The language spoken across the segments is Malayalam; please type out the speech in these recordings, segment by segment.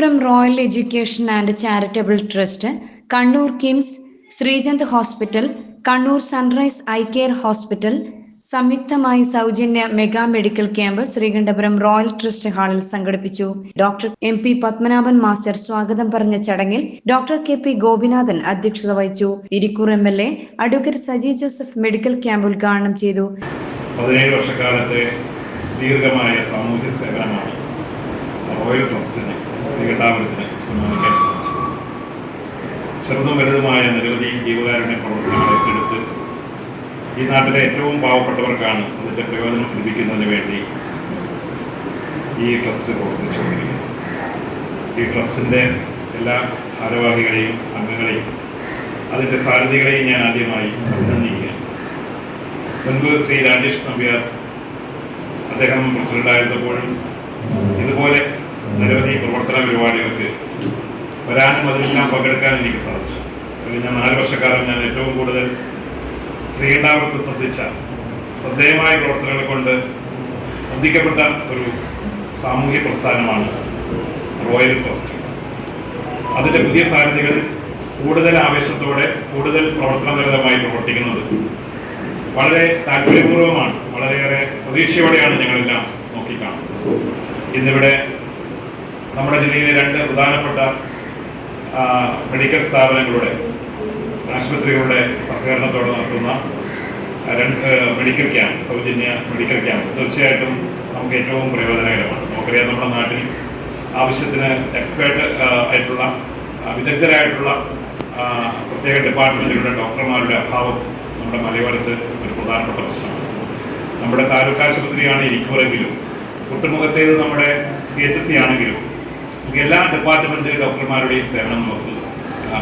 Royal education and charitable trust Kannur KIMS Sreechand hospital Kannur sunrise eye care hospital സംയുക്തമായി സൗജന്യ mega medical camp Sreekandapuram royal trust ഹാളിൽ സംഘടിപ്പിച്ചു. Doctor M P Padmanabhan master സ്വാഗതം പറഞ്ഞ ചടങ്ങിൽ ഡോക്ടർ കെ പി ഗോപിനാഥൻ അധ്യക്ഷത വഹിച്ചു. Irikkur M L A advocate Saji Joseph medical camp ഉദ്ഘാടനം ചെയ്തു. പതിനേഴ് വർഷക്കാലത്തെ ദീർഘമായ സാമൂഹ്യ സേവനമാണ് റോയൽ ട്രസ്റ്റിന് ശ്രീകണ്ഠാപുരത്തിന് സമ്മാനിക്കാൻ സാധിച്ചു. ചെറുതും വലുതുമായ നിരവധി ജീവകാരുണ്യ പ്രവർത്തനങ്ങൾ ഏറ്റെടുത്ത് ഈ നാട്ടിലെ ഏറ്റവും പാവപ്പെട്ടവർക്കാണ് അതിന്റെ പ്രയോജനം ലഭിക്കുന്നതിന് വേണ്ടി ഈ ട്രസ്റ്റ് പ്രവർത്തിച്ചുകൊണ്ടിരിക്കുന്നത്. ഈ ട്രസ്റ്റിന്റെ എല്ലാ ഭാരവാഹികളെയും അംഗങ്ങളെയും അതിന്റെ സാരഥികളെയും ഞാൻ ആദ്യമായി അഭിനന്ദിക്കുകയാണ്. മുൻപ് ശ്രീ രാജേഷ് നമ്പ്യാർ അദ്ദേഹം പ്രസിഡന്റായിരുന്നപ്പോഴും ഇതുപോലെ നിരവധി പ്രവർത്തന പരിപാടികൾക്ക് വരാനും അതിലെല്ലാം പങ്കെടുക്കാനും എനിക്ക് സാധിച്ചു. കഴിഞ്ഞ നാല് വർഷക്കാലം ഞാൻ ഏറ്റവും കൂടുതൽ ശ്രീകണ്ഠാപുരത്ത് ശ്രദ്ധിച്ച ശ്രദ്ധേയമായ പ്രവർത്തനങ്ങളെ കൊണ്ട് ശ്രദ്ധിക്കപ്പെട്ട ഒരു സാമൂഹ്യ പ്രസ്ഥാനമാണ് റോയൽ ട്രസ്റ്റ്. അതിന്റെ പുതിയ സാധ്യതകളിൽ കൂടുതൽ ആവേശത്തോടെ കൂടുതൽ പ്രവർത്തനനിരതമായി പ്രവർത്തിക്കുന്നത് വളരെ താല്പര്യപൂർവമാണ് വളരെയേറെ പ്രതീക്ഷയോടെയാണ് ഞങ്ങളെല്ലാം നോക്കിക്കാണുന്നത്. ഇന്നിവിടെ നമ്മുടെ ജില്ലയിലെ രണ്ട് പ്രധാനപ്പെട്ട മെഡിക്കൽ സ്ഥാപനങ്ങളുടെ ആശുപത്രികളുടെ സഹകരണത്തോടെ നടത്തുന്ന രണ്ട് മെഡിക്കൽ ക്യാമ്പ് സൗജന്യ മെഡിക്കൽ ക്യാമ്പ് തീർച്ചയായിട്ടും നമുക്ക് ഏറ്റവും പ്രയോജനകരമാണ്. നമുക്കറിയാം നമ്മുടെ നാട്ടിൽ ആവശ്യത്തിന് എക്സ്പേർട്ട് ആയിട്ടുള്ള വിദഗ്ധരായിട്ടുള്ള പ്രത്യേക ഡിപ്പാർട്ട്മെന്റുകളുടെ ഡോക്ടർമാരുടെ അഭാവം നമ്മുടെ മലയോരത്ത് ഒരു പ്രധാനപ്പെട്ട പ്രശ്നമാണ്. നമ്മുടെ താലൂക്ക് ആശുപത്രിയാണ് ഇരിക്കുമെങ്കിലും കുട്ടുമുഖത്തേത് നമ്മുടെ സി എച്ച് സി ആണെങ്കിലും എല്ലാ ഡിപ്പാർട്ട്മെന്റ് ഡോക്ടർമാരുടെയും സേവനം നമുക്ക്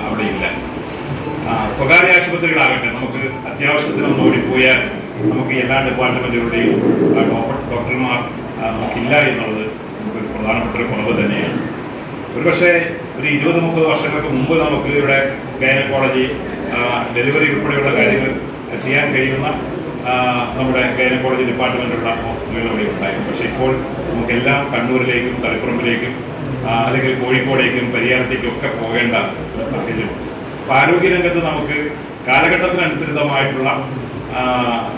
അവിടെ ഇല്ല സ്വകാര്യ ആശുപത്രികളാകട്ടെ നമുക്ക് അത്യാവശ്യത്തിന് ഒന്ന് ഓടിപ്പോയാൽ നമുക്ക് എല്ലാ ഡിപ്പാർട്ട്മെന്റുകളുടെയും ഡോക്ടർമാർ നമുക്കില്ല എന്നുള്ളത് നമുക്കൊരു പ്രധാനപ്പെട്ട ഒരു കുറവ് തന്നെയാണ്. ഒരുപക്ഷെ ഒരു ഇരുപത് മുപ്പത് വർഷങ്ങൾക്ക് മുമ്പ് നമുക്ക് ഇവിടെ ഗൈനക്കോളജി ഡെലിവറി ഉൾപ്പെടെയുള്ള കാര്യങ്ങൾ ചെയ്യാൻ കഴിയുന്ന നമ്മുടെ ഗൈനക്കോളജി ഡിപ്പാർട്ട്മെന്റുള്ള ഹോസ്പിറ്റലുകൾ ഇവിടെ ഉണ്ടായിരുന്നു. പക്ഷേ ഇപ്പോൾ നമുക്കെല്ലാം കണ്ണൂരിലേക്കും തളിപ്പുറമ്പിലേക്കും ആ, അല്ലെങ്കിൽ കോഴിക്കോടേക്കും പരിയാരത്തേക്കും ഒക്കെ പോകേണ്ട ഒരു സാഹചര്യം അപ്പോൾ ആരോഗ്യരംഗത്ത് നമുക്ക് കാലഘട്ടത്തിനനുസൃതമായിട്ടുള്ള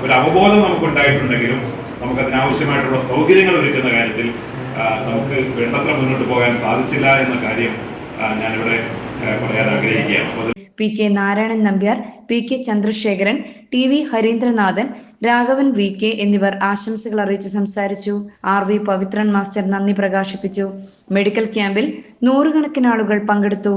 ഒരു അവബോധം നമുക്കുണ്ടായിട്ടുണ്ടെങ്കിലും നമുക്ക് അതിനാവശ്യമായിട്ടുള്ള സൗകര്യങ്ങൾ ഒരുക്കുന്ന കാര്യത്തിൽ നമുക്ക് വേണ്ടത്ര മുന്നോട്ട് പോകാൻ സാധിച്ചില്ല എന്ന കാര്യം ഞാനിവിടെ പറയാൻ ആഗ്രഹിക്കുകയാണ്. P K Narayanan Nambiar P K Chandrasekharan T V Harindranathan Raghavan V K എന്നിവർ ആശംസകൾ അറിയിച്ച് സംസാരിച്ചു. ആർ വി പവിത്രൻ മാസ്റ്റർ നന്ദി പ്രകാശിപ്പിച്ചു. മെഡിക്കൽ ക്യാമ്പിൽ നൂറുകണക്കിന് ആളുകൾ പങ്കെടുത്തു.